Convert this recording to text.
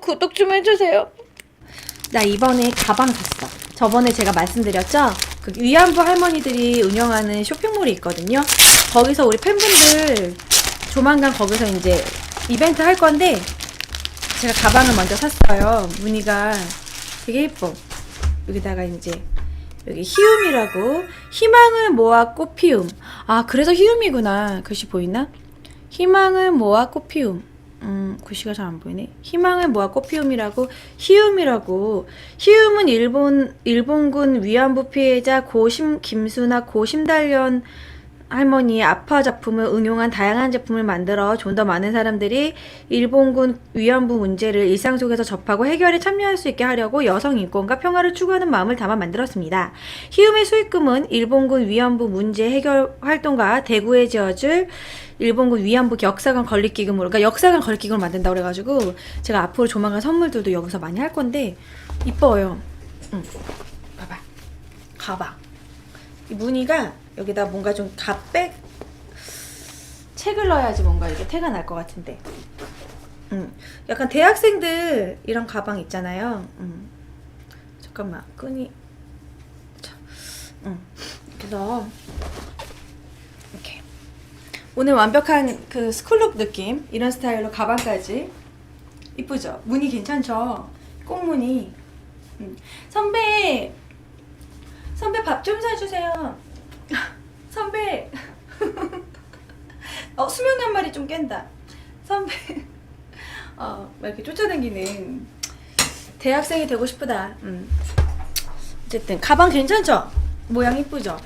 구독 좀 해주세요. 나 이번에 가방 샀어. 저번에 제가 말씀드렸죠? 그 위안부 할머니들이 운영하는 쇼핑몰이 있거든요. 거기서 우리 팬분들 조만간 거기서 이제 이벤트 할 건데 제가 가방을 먼저 샀어요. 무늬가 되게 예뻐. 여기다가 이제 여기 희움이라고 희망을 모아 꽃피움. 아 그래서 희움이구나. 글씨 보이나? 희망을 모아 꽃피움. 음, 글씨가 잘 안 보이네. 희망을 모아 꽃피움이라고 희움이라고. 희움은 일본 일본군 위안부 피해자 고심 김수나 고심달련 할머니의 아파 작품을 응용한 다양한 제품을 만들어 좀 더 많은 사람들이 일본군 위안부 문제를 일상 속에서 접하고 해결에 참여할 수 있게 하려고 여성 인권과 평화를 추구하는 마음을 담아 만들었습니다. 희움의 수익금은 일본군 위안부 문제 해결 활동과 대구에 지어줄 일본군 위안부 역사관 건립기금으로, 그러니까 역사관 건립기금을 만든다고 그래가지고 제가 앞으로 조만간 선물들도 여기서 많이 할 건데 이뻐요. 응. 봐봐. 가방. 이 무늬가 여기다 뭔가 좀 갓백 책을 넣어야지 뭔가 이게 태가 날 것 같은데. 음, 약간 대학생들 이런 가방 있잖아요. 음. 잠깐만 끈이. 자, 음. 그래서 이렇게 오늘 완벽한 그 스쿨룩 느낌 이런 스타일로 가방까지 이쁘죠? 무늬 괜찮죠? 꽁무늬. 음. 선배 밥 좀 사주세요. 선배. 어 수명 양말이 좀 깬다. 선배. 어, 막 이렇게 쫓아다니는 대학생이 되고 싶다. 음. 어쨌든 가방 괜찮죠? 모양 이쁘죠?